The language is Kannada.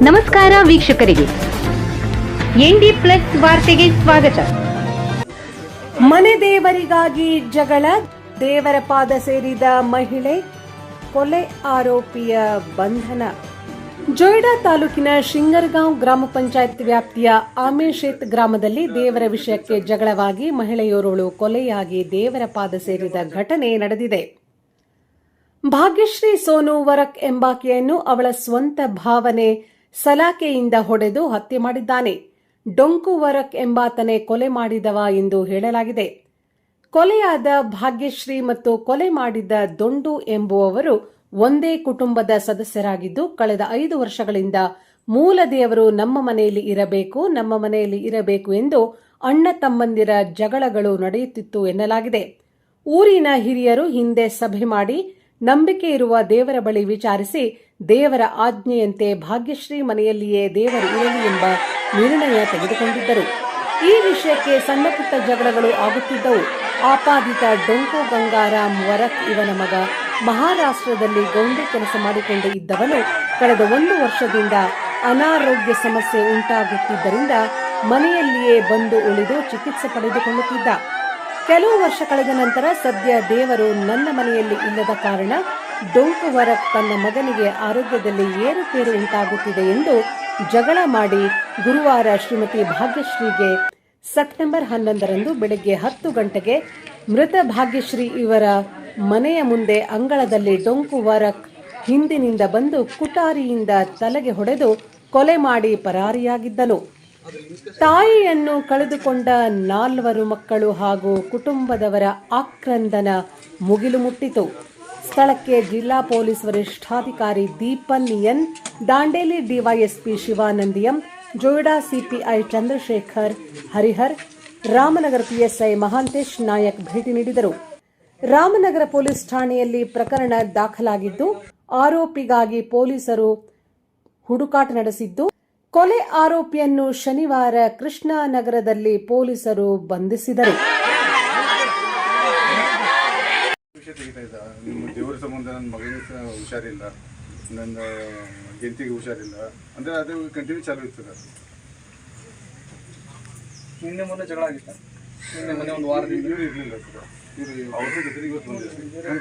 ನಮಸ್ಕಾರ ವೀಕ್ಷಕರಿಗೆ. ಎನ್ಡಿ ಪ್ಲಸ್ ವಾರ್ತೆಗೆ ಸ್ವಾಗತ. ಮನೆ ದೇವರಿಗಾಗಿ ಜಗಳ, ದೇವರ ಪಾದ ಸೇರಿದ ಮಹಿಳೆ, ಕೊಲೆ ಆರೋಪಿಯ ಬಂಧನ. ಜೊಯ್ಡಾ ತಾಲೂಕಿನ ಶಿಂಗರ್ಗಾಂವ್ ಗ್ರಾಮ ಪಂಚಾಯತ್ ವ್ಯಾಪ್ತಿಯ ಆಮೇಶೇತ್ ಗ್ರಾಮದಲ್ಲಿ ದೇವರ ವಿಷಯಕ್ಕೆ ಜಗಳವಾಗಿ ಮಹಿಳೆಯೋರ್ವಳು ಕೊಲೆಯಾಗಿ ದೇವರ ಪಾದ ಸೇರಿದ ಘಟನೆ ನಡೆದಿದೆ. ಭಾಗ್ಯಶ್ರೀ ಸೋನು ವರಕ್ ಎಂಬಾಕೆಯನ್ನು ಅವಳ ಸ್ವಂತ ಭಾವನೆ ಸಲಾಕೆಯಿಂದ ಹೊಡೆದು ಹತ್ಯೆ ಮಾಡಿದ್ದಾನೆ. ಡೊಂಕು ವರಕ್ ಎಂಬಾತನೇ ಕೊಲೆ ಮಾಡಿದವ ಎಂದು ಹೇಳಲಾಗಿದೆ. ಕೊಲೆಯಾದ ಭಾಗ್ಯಶ್ರೀ ಮತ್ತು ಕೊಲೆ ಮಾಡಿದ ದೊಂಡು ಎಂಬುವವರು ಒಂದೇ ಕುಟುಂಬದ ಸದಸ್ಯರಾಗಿದ್ದು, ಕಳೆದ ಐದು ವರ್ಷಗಳಿಂದ ಮೂಲ ದೇವರು ನಮ್ಮ ಮನೆಯಲ್ಲಿ ಇರಬೇಕು, ನಮ್ಮ ಮನೆಯಲ್ಲಿ ಇರಬೇಕು ಎಂದು ಅಣ್ಣ ತಮ್ಮಂದಿರ ಜಗಳಗಳು ನಡೆಯುತ್ತಿತ್ತು ಎನ್ನಲಾಗಿದೆ. ಊರಿನ ಹಿರಿಯರು ಹಿಂದೆ ಸಭೆ ಮಾಡಿ ನಂಬಿಕೆ ಇರುವ ದೇವರ ಬಳಿ ವಿಚಾರಿಸಿ ದೇವರ ಆಜ್ಞೆಯಂತೆ ಭಾಗ್ಯಶ್ರೀ ಮನೆಯಲ್ಲಿಯೇ ದೇವರು ಇರಲಿ ಎಂಬ ನಿರ್ಣಯ ತೆಗೆದುಕೊಂಡಿದ್ದರು. ಈ ವಿಷಯಕ್ಕೆ ಸಣ್ಣ ಪುಟ್ಟ ಜಗಳಗಳು ಆಗುತ್ತಿದ್ದವು. ಆಪಾದಿತ ಡೊಂಕು ಗಂಗಾರಾಮ್ ವರಕ್ ಇವನ ಮಗ ಮಹಾರಾಷ್ಟ್ರದಲ್ಲಿ ಗೌಂಡಿ ಕೆಲಸ ಮಾಡಿಕೊಂಡು ಇದ್ದವನು ಕಳೆದ ಒಂದು ವರ್ಷದಿಂದ ಅನಾರೋಗ್ಯ ಸಮಸ್ಯೆ ಉಂಟಾಗುತ್ತಿದ್ದರಿಂದ ಮನೆಯಲ್ಲಿಯೇ ಬಂದು ಉಳಿದು ಚಿಕಿತ್ಸೆ ಪಡೆದುಕೊಳ್ಳುತ್ತಿದ್ದ. ಕೆಲವು ವರ್ಷ ಕಳೆದ ನಂತರ ಸದ್ಯ ದೇವರು ನನ್ನ ಮನೆಯಲ್ಲಿ ಇಲ್ಲದ ಕಾರಣ ಡೊಂಕು ವರಕ್ ತನ್ನ ಮಗನಿಗೆ ಆರೋಗ್ಯದಲ್ಲಿ ಏರುಪೇರು ಉಂಟಾಗುತ್ತಿದೆ ಎಂದು ಜಗಳ ಮಾಡಿ ಗುರುವಾರ ಶ್ರೀಮತಿ ಭಾಗ್ಯಶ್ರೀಗೆ ಸೆಪ್ಟೆಂಬರ್ ಹನ್ನೊಂದರಂದು ಬೆಳಗ್ಗೆ ಹತ್ತು ಗಂಟೆಗೆ ಮೃತ ಭಾಗ್ಯಶ್ರೀ ಇವರ ಮನೆಯ ಮುಂದೆ ಅಂಗಳದಲ್ಲಿ ಡೊಂಕು ವರಕ್ ಹಿಂದಿನಿಂದ ಬಂದು ಕುಟಾರಿಯಿಂದ ತಲೆಗೆ ಹೊಡೆದು ಕೊಲೆ ಮಾಡಿ ಪರಾರಿಯಾಗಿದ್ದನು. ತಾಯಿಯನ್ನು ಕಳೆದುಕೊಂಡ ನಾಲ್ವರು ಮಕ್ಕಳು ಹಾಗೂ ಕುಟುಂಬದವರ ಆಕ್ರಂದನ ಮುಗಿಲು ಮುಟ್ಟಿತು. ಸ್ಥಳಕ್ಕೆ ಜಿಲ್ಲಾ ಪೊಲೀಸ್ ವರಿಷ್ಠಾಧಿಕಾರಿ ದೀಪನ್ ಎನ್, ದಾಂಡೇಲಿ ಡಿವೈಎಸ್ಪಿ ಶಿವಾನಂದಿಯಂ, ಜೋಯಿಡಾ ಸಿಪಿಐ ಚಂದ್ರಶೇಖರ್, ಹರಿಹರ್, ರಾಮನಗರ ಪಿಎಸ್ಐ ಮಹಾಂತೇಶ್ ನಾಯಕ್ ಭೇಟಿ ನೀಡಿದರು. ರಾಮನಗರ ಪೊಲೀಸ್ ಠಾಣೆಯಲ್ಲಿ ಪ್ರಕರಣ ದಾಖಲಾಗಿದ್ದು, ಆರೋಪಿಗಾಗಿ ಪೊಲೀಸರು ಹುಡುಕಾಟ ನಡೆಸಿದ್ದು ಕೊಲೆ ಆರೋಪಿಯನ್ನು ಶನಿವಾರ ಕೃಷ್ಣಾನಗರದಲ್ಲಿ ಪೊಲೀಸರು ಬಂಧಿಸಿದರು. ವಿಷಯ ತೆಗಿತಾ ನಿಮ್ಮ ದೇವರ ಸಂಬಂಧ ನನ್ನ ಮಗನಿಗೆ ಹುಷಾರಿಲ್ಲ. ನನ್ನ ಹೆಂಡತಿಗೆ ಹುಷಾರಿಲ್ಲ. ಅಂದರೆ ಅದು ಕಂಟಿನ್ಯೂ ಚಾಲು ಇರ್ತದೆ ನಿನ್ನೆ ಮೊನ್ನೆ ಜಗಳ ಆಗಿತ್ತ? ನಿನ್ನೆ ಮೊನ್ನೆ ಒಂದು ವಾರದಿಂದ. ಇವ್ರು ಇರಲಿಲ್ಲ ಸರ್. ಇವರು ಔಷಧ ಜೊತೆಗೆ ಇವತ್ತು ಬಂದಿದ್ದಾರೆ.